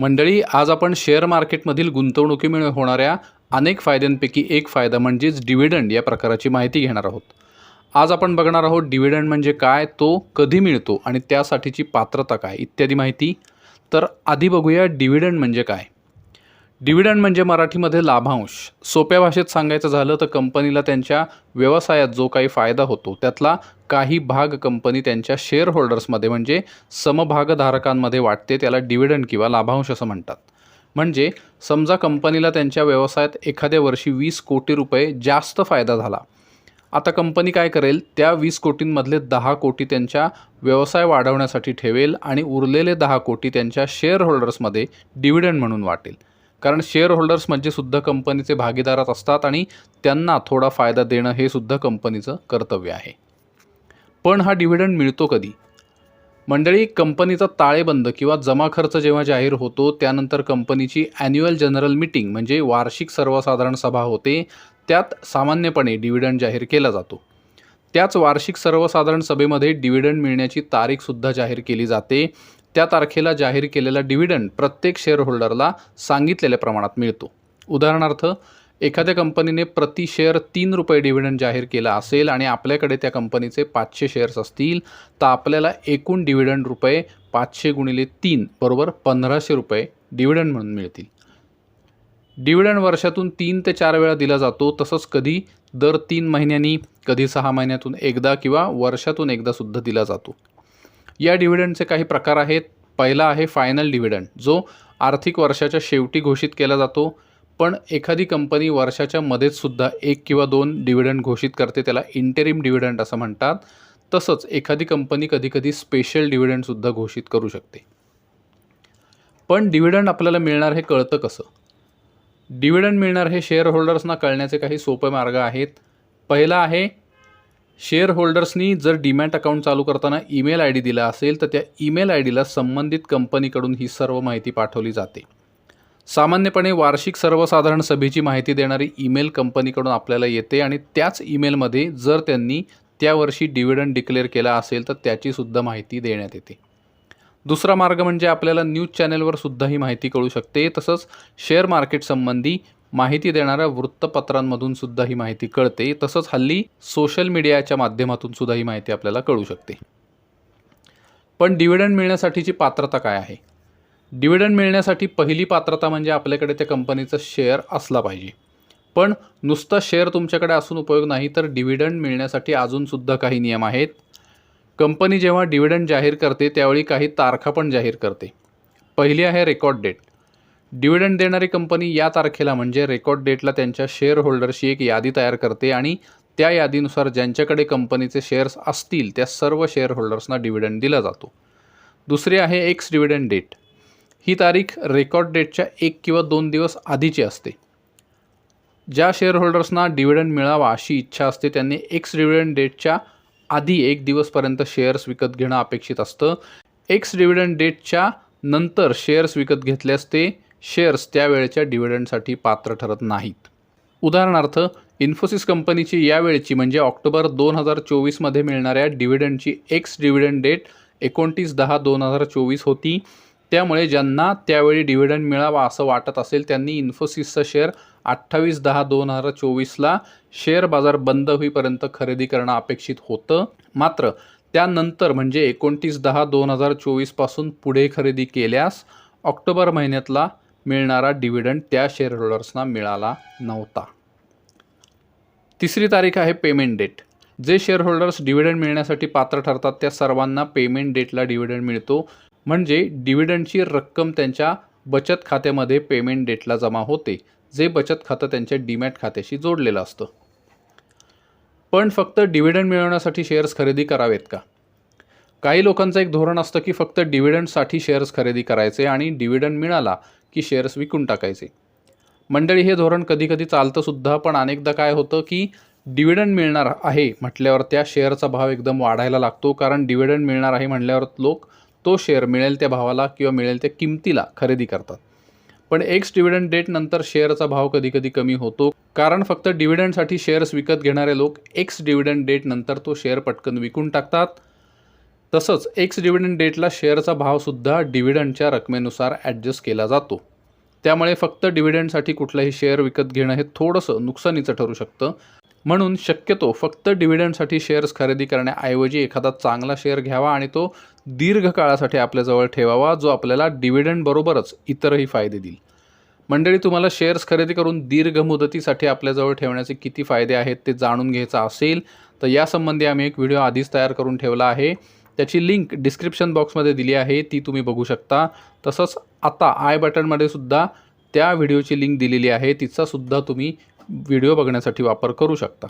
मंडळी आज आपण शेअर मार्केटमधील गुंतवणुकीमुळे होणाऱ्या अनेक फायद्यांपैकी एक फायदा म्हणजेच डिव्हिडंड या प्रकाराची माहिती घेणार आहोत. आज आपण बघणार आहोत डिव्हिडंड म्हणजे काय तो कधी मिळतो आणि त्यासाठीची पात्रता काय इत्यादी माहिती. तर आधी बघूया डिव्हिडंड म्हणजे काय. डिव्हिडंड म्हणजे मराठीमध्ये लाभांश. सोप्या भाषेत सांगायचं झालं तर कंपनीला त्यांच्या व्यवसायात जो काही फायदा होतो त्यातला काही भाग कंपनी त्यांच्या शेअर होल्डर्समध्ये म्हणजे समभागधारकांमध्ये वाटते त्याला डिव्हिडंड किंवा लाभांश असं म्हणतात. म्हणजे समजा कंपनीला त्यांच्या व्यवसायात एखाद्या वर्षी वीस कोटी रुपये जास्त फायदा झाला. आता कंपनी काय करेल? त्या वीस कोटींमधले दहा कोटी त्यांच्या व्यवसाय वाढवण्यासाठी ठेवेल आणि उरलेले दहा कोटी त्यांच्या शेअर होल्डर्समध्ये डिव्हिडंड म्हणून वाटेल. कारण शेअर होल्डर्स म्हणजे सुद्धा कंपनीचे भागीदारात असतात आणि त्यांना थोडा फायदा देणं हे सुद्धा कंपनीचं कर्तव्य आहे. पण हा डिव्हिडंड मिळतो कधी? मंडळी कंपनीचा ताळेबंद किंवा जमा खर्च जेव्हा जाहीर होतो त्यानंतर कंपनीची ॲन्युअल जनरल मीटिंग म्हणजे वार्षिक सर्वसाधारण सभा होते त्यात सामान्यपणे डिव्हिडंड जाहीर केला जातो. त्याच वार्षिक सर्वसाधारण सभेमध्ये डिव्हिडंड मिळण्याची तारीखसुद्धा जाहीर केली जाते. त्या तारखेला जाहीर केलेला डिव्हिडंड प्रत्येक शेअरहोल्डरला सांगितलेल्या प्रमाणात मिळतो. उदाहरणार्थ एखाद्या कंपनीने प्रति शेअर तीन रुपये डिव्हिडंड जाहीर केला असेल आणि आपल्याकडे त्या कंपनीचे पाचशे शेअर्स असतील तर आपल्याला एकूण डिव्हिडंड रुपये पाचशे गुणिले तीन बरोबर पंधराशे रुपये डिव्हिडंड म्हणून मिळतील. डिव्हिडंड वर्षातून तीन ते चार वेळा दिला जातो तसंच कधी? दर तीन महिन्यांनी कधी सहा महिन्यातून एकदा किंवा वर्षातून एकदा सुद्धा दिला जातो. या डिव्हिडंडचे काही प्रकार आहेत. पहिला आहे फायनल डिव्हिडंड जो आर्थिक वर्षाच्या शेवटी घोषित केला जातो. पण एखादी कंपनी वर्षाच्या मध्येच सुद्धा एक किंवा दोन डिव्हिडंड घोषित करते त्याला इंटेरिम डिव्हिडंड असं म्हणतात. तसंच एखादी कंपनी कधीकधी स्पेशल डिव्हिडंडसुद्धा घोषित करू शकते. पण डिव्हिडंड आपल्याला मिळणार हे कळतं कसं? डिव्हिडंड मिळणार हे शेअर होल्डर्सना कळण्याचे काही सोपे मार्ग आहेत. पहिला आहे शेअर होल्डर्सनी जर डीमॅट अकाउंट चालू करताना ईमेल आय डी दिला असेल तर त्या ईमेल आय डीला संबंधित कंपनीकडून ही सर्व माहिती पाठवली जाते. सामान्यपणे वार्षिक सर्वसाधारण सभेची माहिती देणारी ईमेल कंपनीकडून आपल्याला येते आणि त्याच ईमेलमध्ये जर त्यांनी त्या वर्षी डिव्हिडंड डिक्लेअर केला असेल तर त्याचीसुद्धा माहिती देण्यात येते. दुसरा मार्ग म्हणजे आपल्याला न्यूज चॅनेलवर सुद्धा ही माहिती कळू शकते. तसंच शेअर मार्केट संबंधी माहिती देणाऱ्या वृत्तपत्रांमधून सुद्धा ही माहिती कळते. तसंच हल्ली सोशल मीडियाच्या माध्यमातून सुद्धा ही माहिती आपल्याला कळू शकते. पण डिव्हिडंड मिळण्यासाठीची पात्रता काय आहे? डिव्हिडंड मिळण्यासाठी पहिली पात्रता म्हणजे आपल्याकडे त्या कंपनीचं शेअर असला पाहिजे. पण नुसतं शेअर तुमच्याकडे असून उपयोग नाही तर डिव्हिडंड मिळण्यासाठी अजूनसुद्धा काही नियम आहेत. कंपनी जेव्हा डिव्हिडंड जाहीर करते त्यावेळी काही तारखा पण जाहीर करते. पहिली आहे रेकॉर्ड डेट. डिव्हिडंड देणारी कंपनी या तारखेला म्हणजे रेकॉर्ड डेटला त्यांच्या शेअर होल्डरशी एक यादी तयार करते आणि त्या यादीनुसार ज्यांच्याकडे कंपनीचे शेअर्स असतील त्या सर्व शेअर होल्डर्सना डिव्हिडंड दिला जातो. दुसरी आहे एक्स डिव्हिडंड डेट. ही तारीख रेकॉर्ड डेटच्या एक किंवा दोन दिवस आधीची असते. ज्या शेअर होल्डर्सना डिव्हिडंड मिळावा अशी इच्छा असते त्यांनी एक्स डिव्हिडंड डेटच्या आधी एक दिवसपर्यंत शेअर्स विकत घेणं अपेक्षित असतं. एक्स डिव्हिडंड डेटच्या नंतर शेअर्स विकत घेतल्यास ते शेअर्स त्यावेळेच्या डिव्हिडंडसाठी पात्र ठरत नाहीत. उदाहरणार्थ इन्फोसिस कंपनीची यावेळची म्हणजे ऑक्टोबर दोन हजार चोवीसमध्ये मिळणाऱ्या डिव्हिडंडची एक्स डिव्हिडंड डेट एकोणतीस दहा दोन हजार चोवीस होती. त्यामुळे ज्यांना त्यावेळी डिव्हिडंड मिळावा असं वाटत असेल त्यांनी इन्फोसिसचा शेअर अठ्ठावीस दहा दोन हजार चोवीसला शेअर बाजार बंद होईपर्यंत खरेदी करणं अपेक्षित होतं. मात्र त्यानंतर म्हणजे एकोणतीस दहा दोन हजार चोवीसपासून पुढे खरेदी केल्यास ऑक्टोबर महिन्यातला मिळणारा डिव्हिडंड त्या शेअर होल्डर्सना मिळाला नव्हता. तिसरी तारीख आहे पेमेंट डेट जे शेअर होल्डर्स डिव्हिडंड मिळण्यासाठी पात्र ठरतात त्या सर्वांना पेमेंट डेटला डिव्हिडंड मिळतो. म्हणजे डिव्हिडंडची रक्कम त्यांच्या बचत खात्यामध्ये पेमेंट डेटला जमा होते. जे बचत खातं त्यांच्या डीमॅट खात्याशी जोडलेलं असतं. पण फक्त डिव्हिडंड मिळवण्यासाठी शेअर्स खरेदी करावेत का? काही लोकांचं एक धोरण असतं की फक्त डिव्हिडंडसाठी शेअर्स खरेदी करायचे आणि डिव्हिडंड मिळाला की शेअर्स विकून टाकायचे. मंडळी हे धोरण कधीकधी चालतंसुद्धा पण अनेकदा काय होतं की डिव्हिडंड मिळणार आहे म्हटल्यावर त्या शेअरचा भाव एकदम वाढायला लागतो. कारण डिव्हिडंड मिळणार आहे म्हटल्यावर लोक तो शेअर मिळेल त्या भावाला किंवा मिळेल त्या किमतीला खरेदी करतात. पण एक्स डिव्हिडंड डेट नंतर शेअरचा भाव कधीकधी कमी होतो. कारण फक्त डिव्हिडंडसाठी शेअर्स विकत घेणारे लोक एक्स डिव्हिडंड डेट नंतर तो शेअर पटकन विकून टाकतात. तसंच एक्स डिव्हिडंड डेटला शेअरचा भावसुद्धा डिव्हिडंडच्या रकमेनुसार ॲडजस्ट केला जातो. त्यामुळे फक्त डिव्हिडंडसाठी कुठलाही शेअर विकत घेणं हे थोडंसं नुकसानीचं ठरू शकतं. म्हणून शक्यतो फक्त डिव्हिडंडसाठी शेअर्स खरेदी करण्याऐवजी एखादा चांगला शेअर घ्यावा आणि तो दीर्घ काळासाठी आपल्याजवळ ठेवावा जो आपल्याला डिव्हिडंड बरोबरच इतरही फायदे देईल. मंडळी तुम्हाला शेअर्स खरेदी करून दीर्घ मुदतीसाठी आपल्याजवळ ठेवण्याचे किती फायदे आहेत ते जाणून घ्यायचं असेल तर यासंबंधी आम्ही एक व्हिडिओ आधीच तयार करून ठेवला आहे. त्याची लिंक डिस्क्रिप्शन बॉक्समध्ये दिली आहे ती तुम्ही बघू शकता. तसंच आता आय बटनमध्ये सुद्धा त्या व्हिडिओची लिंक दिलेली आहे तिचासुद्धा तुम्ही व्हिडिओ बघण्यासाठी वापर करू शकता.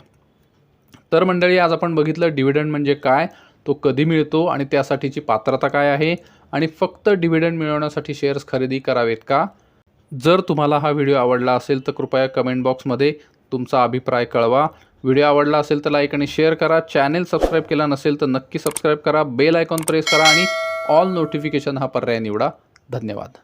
तर मंडळी आज आपण बघितलं डिव्हिडंड म्हणजे काय तो कधी मिळतो आणि त्यासाठीची पात्रता काय आहे आणि फक्त डिव्हिडंड मिळवण्यासाठी शेअर्स खरेदी करावेत का? जर तुम्हाला हा व्हिडिओ आवडला असेल तर कृपया कमेंट बॉक्समध्ये तुमचा अभिप्राय कळवा. व्हिडिओ आवडला असेल तर लाईक आणि शेअर करा. चॅनेल सबस्क्राईब केला नसेल तर नक्की सबस्क्राईब करा. बेल आयकॉन प्रेस करा आणि ऑल नोटिफिकेशन हा पर्याय निवडा. धन्यवाद.